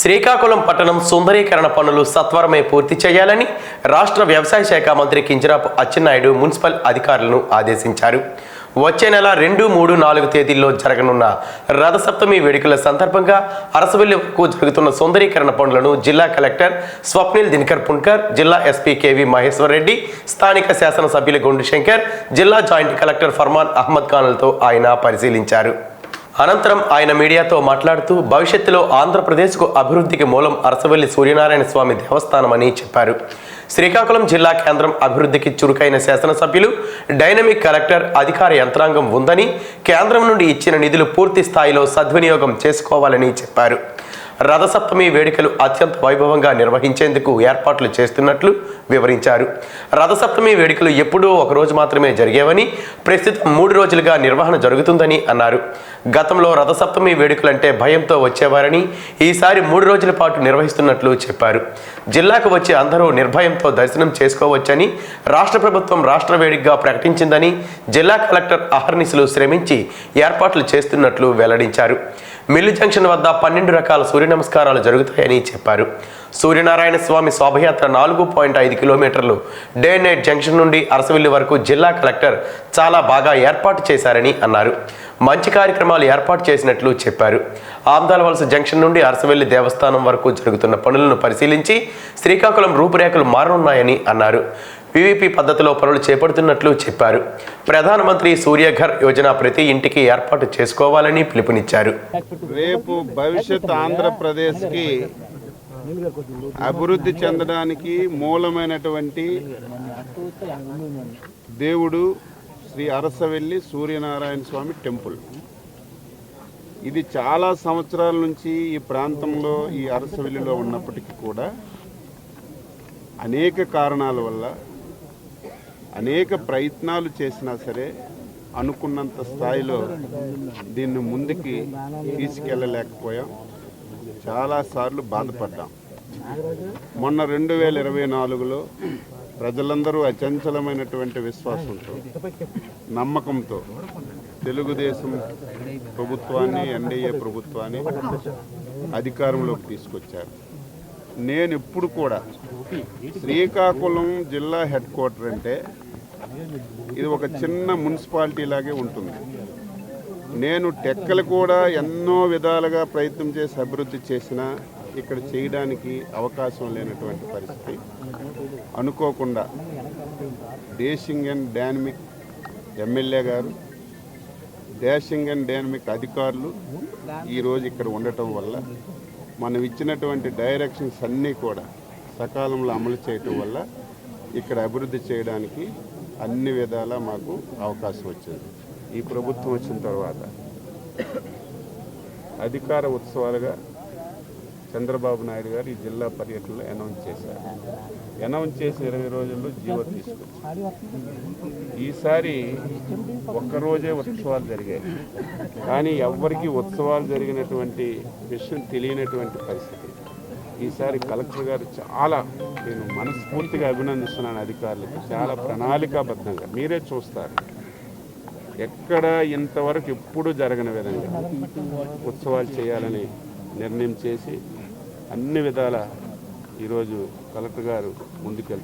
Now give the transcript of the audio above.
శ్రీకాకుళం పట్టణం సుందరీకరణ పనులు సత్వరమే పూర్తి చేయాలని రాష్ట్ర వ్యవసాయ శాఖ మంత్రి కింజరాపు అచ్చెన్నాయుడు మున్సిపల్ అధికారులను ఆదేశించారు. వచ్చే నెల రెండు మూడు నాలుగు తేదీల్లో జరగనున్న రథసప్తమి వేడుకల సందర్భంగా అరసవెల్లికు జరుగుతున్న సుందరీకరణ పనులను జిల్లా కలెక్టర్ స్వప్నిల్ దినకర్ పుణ్కర్ జిల్లా ఎస్పీ కేవీ మహేశ్వర్ రెడ్డి స్థానిక శాసనసభ్యులు గుండు శంకర్ జిల్లా జాయింట్ కలెక్టర్ ఫర్మాన్ అహ్మద్ ఖాన్లతో ఆయన పరిశీలించారు. అనంతరం ఆయన మీడియాతో మాట్లాడుతూ భవిష్యత్తులో ఆంధ్రప్రదేశ్కు అభివృద్ధికి మూలం అరసవల్లి సూర్యనారాయణ స్వామి దేవస్థానమని చెప్పారు. శ్రీకాకుళం జిల్లా కేంద్రం అభివృద్ధికి చురుకైన శాసనసభ్యులు డైనమిక్ కలెక్టర్ అధికార యంత్రాంగం ఉందని కేంద్రం నుండి ఇచ్చిన నిధులు పూర్తి స్థాయిలో సద్వినియోగం చేసుకోవాలని చెప్పారు. రథసప్తమి వేడుకలు అత్యంత వైభవంగా నిర్వహించేందుకు ఏర్పాట్లు చేస్తున్నట్లు వివరించారు. రథసప్తమి వేడుకలు ఎప్పుడూ ఒక రోజు మాత్రమే జరిగేవని ప్రస్తుతం మూడు రోజులుగా నిర్వహణ జరుగుతుందని అన్నారు. గతంలో రథసప్తమి వేడుకలంటే భయంతో వచ్చేవారని ఈసారి మూడు రోజుల పాటు నిర్వహిస్తున్నట్లు చెప్పారు. జిల్లాకు వచ్చి అందరూ నిర్భయంతో దర్శనం చేసుకోవచ్చని రాష్ట్ర ప్రభుత్వం రాష్ట్ర వేడుకగా ప్రకటించిందని జిల్లా కలెక్టర్ అహర్నిశలు శ్రమించి ఏర్పాట్లు చేస్తున్నట్లు వెల్లడించారు. మిల్లు జంక్షన్ వద్ద పన్నెండు రకాల సూర్య సూర్య నమస్కారాలు జరుగుతాయని చెప్పారు. సూర్యనారాయణ స్వామి శోభయాత్ర నాలుగు పాయింట్ ఐదు కిలోమీటర్లు డే నైట్ జంక్షన్ నుండి అరసవిల్లి వరకు జిల్లా కలెక్టర్ చాలా బాగా ఏర్పాటు చేశారని అన్నారు. మంచి కార్యక్రమాలు ఏర్పాటు చేసినట్లు చెప్పారు. ఆమ్దాల వలస జంక్షన్ నుండి అరసవెల్లి దేవస్థానం వరకు జరుగుతున్న పనులను పరిశీలించి శ్రీకాకుళం రూపురేఖలు మారనున్నాయని అన్నారు. వివిపి పద్ధతిలో పనులు చేపడుతున్నట్లు చెప్పారు. ప్రధానమంత్రి సూర్యఘర్ యోజన ప్రతి ఇంటికి ఏర్పాటు చేసుకోవాలని పిలుపునిచ్చారు. రేపు భవిష్యత్ ఆంధ్రప్రదేశ్కి అభివృద్ధి చెందడానికి మూలమైనటువంటి దేవుడు శ్రీ అరసవెల్లి సూర్యనారాయణ స్వామి టెంపుల్. ఇది చాలా సంవత్సరాల నుంచి ఈ ప్రాంతంలో ఈ అరసవెల్లిలో ఉన్నప్పటికీ కూడా అనేక కారణాల వల్ల అనేక ప్రయత్నాలు చేసినా సరే అనుకున్నంత స్థాయిలో దీన్ని ముందుకి తీసుకెళ్ళలేకపోయాం. చాలాసార్లు బాధపడ్డాం. మొన్న రెండు వేల ఇరవై నాలుగులో ప్రజలందరూ అచంచలమైనటువంటి విశ్వాసంతో నమ్మకంతో తెలుగుదేశం ప్రభుత్వాన్ని ఎన్డీఏ ప్రభుత్వాన్ని అధికారంలోకి తీసుకొచ్చారు. నేను ఎప్పుడు కూడా శ్రీకాకుళం జిల్లా హెడ్ క్వార్టర్ అంటే ఇది ఒక చిన్న మున్సిపాలిటీ లాగే ఉంటుంది. నేను టెక్కలు కూడా ఎన్నో విధాలుగా ప్రయత్నం చేసి అభివృద్ధి చేసినా ఇక్కడ చేయడానికి అవకాశం లేనటువంటి పరిస్థితి. అనుకోకుండా డేషింగ్ అండ్ డైనమిక్ ఎమ్మెల్యే గారు డాషింగ్ అండ్ డైనమిక్ అధికారులు ఈరోజు ఇక్కడ ఉండటం వల్ల మనం ఇచ్చినటువంటి డైరెక్షన్స్ అన్నీ కూడా సకాలంలో అమలు చేయటం వల్ల ఇక్కడ అభివృద్ధి చేయడానికి అన్ని విధాలా మాకు అవకాశం వచ్చింది. ఈ ప్రభుత్వం వచ్చిన తర్వాత అధికార ఉత్సవాలుగా చంద్రబాబు నాయుడు గారు ఈ జిల్లా పర్యటనలో అనౌన్స్ చేశారు. అనౌన్స్ చేసి ఇరవై రోజుల్లో జీవో తీసుకొచ్చారు. ఈసారి ఒక్కరోజే ఉత్సవాలు జరిగాయి. కానీ ఎవరికి ఉత్సవాలు జరిగినటువంటి విషయం తెలియనటువంటి పరిస్థితి. ఈసారి కలెక్టర్ గారు చాలా నేను మనస్ఫూర్తిగా అభినందిస్తున్నాను అధికారులకు. చాలా ప్రణాళికాబద్ధంగా. మీరే చూస్తారు. ఎక్కడ ఇంతవరకు ఎప్పుడు జరగని విధంగా ఉత్సవాలు చేయాలని నిర్ణయం చేసి అన్ని విధాల ఈరోజు కలెక్టర్ గారు ముందుకెళ్తారు.